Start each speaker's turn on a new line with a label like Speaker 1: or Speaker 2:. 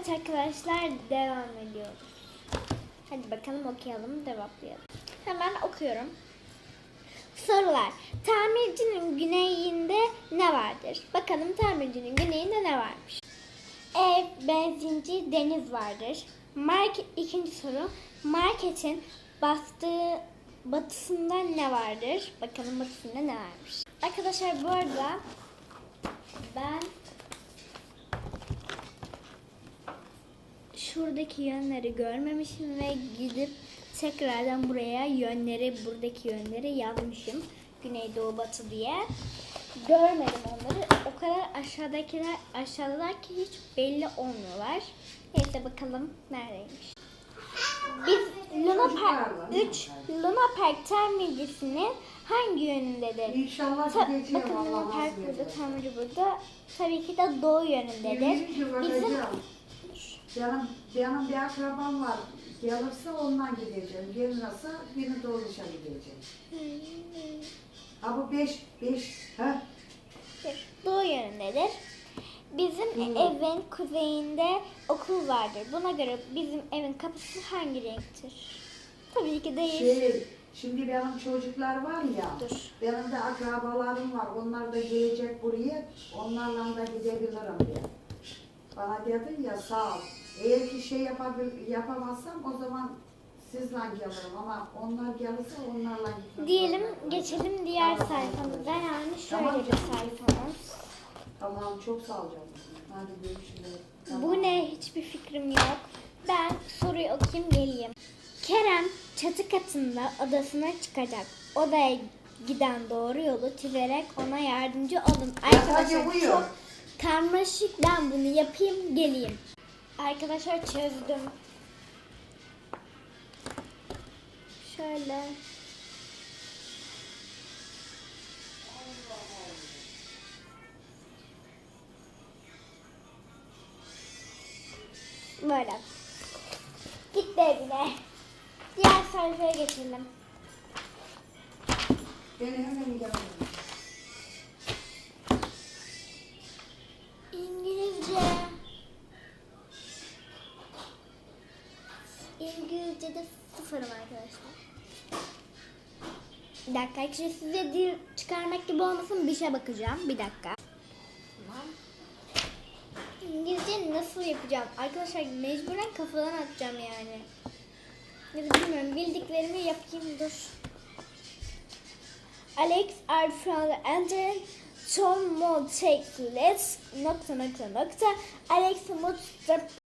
Speaker 1: Evet arkadaşlar devam ediyoruz. Hadi bakalım okuyalım, cevaplayalım. Hemen okuyorum. Sorular. Tamircinin güneyinde ne vardır? Bakalım tamircinin güneyinde ne varmış? Ev, benzinci, deniz vardır. Market, ikinci soru. Marketin bastığı batısında ne vardır? Bakalım batısında ne varmış? Arkadaşlar bu arada ben şuradaki yönleri görmemişim ve gidip tekrardan buraya yönleri, buradaki yönleri yazmışım. Güneydoğu batı diye. Görmedim onları. O kadar aşağıdakiler aşağıdalar ki hiç belli olmuyorlar. Neyse bakalım neredeymiş. Biz Luna Park 3 Luna Park tamircisinin hangi yönündedir?
Speaker 2: İnşallah
Speaker 1: Ta-
Speaker 2: gideceğim
Speaker 1: bakın Luna Park burada, tamirci burada. Tabii ki de doğu yönündedir. Bizim
Speaker 2: Benim, benim bir akrabam var. Gelirse ondan gideceğim. Gelirse beni dolmuşa gideceğim. Ha bu beş, beş, ha?
Speaker 1: doğu yönündedir. Bizim
Speaker 2: Hmm.
Speaker 1: evin kuzeyinde okul vardır. Buna göre bizim evin kapısı hangi renktir? Tabii ki değil.
Speaker 2: Şey, şimdi benim çocuklar var ya,
Speaker 1: Dur.
Speaker 2: benim de akrabalarım var. Onlar da gelecek buraya, onlarla da gidebilirim diye. Bana dedin ya sağ ol. Eğer ki şey yapabil, yapamazsam o zaman sizle gelirim ama onlar gelirse onlarla gitmek
Speaker 1: Diyelim geçelim diğer
Speaker 2: Tamam.
Speaker 1: sayfamıza yani şöyle
Speaker 2: Tamam.
Speaker 1: bir sayfamız.
Speaker 2: Tamam çok sağ ol canım. Hadi görüşürüz. Tamam.
Speaker 1: Bu ne hiçbir fikrim yok. Ben soruyu okuyayım geleyim. Kerem çatı katında odasına çıkacak. Odaya giden doğru yolu çizerek ona yardımcı olun. Arkadaşlar çok karmaşık ben bunu yapayım geleyim. Arkadaşlar çözdüm. Şöyle. Böyle. Gitti evine. Diğer sayfaya geçelim.
Speaker 2: Beni hemen gelirim.
Speaker 1: İngilizce'de sıfırım arkadaşlar. Bir dakika arkadaşlar size dil çıkarmak gibi olmasın bir şey bakacağım. Bir dakika. İngilizce nasıl yapacağım? Arkadaşlar mecburen kafadan atacağım yani. Ya da bilmiyorum bildiklerimi yapayım dur. Alex are from the. Tom Mo takes let's nokta nokta nokta. Alex moves the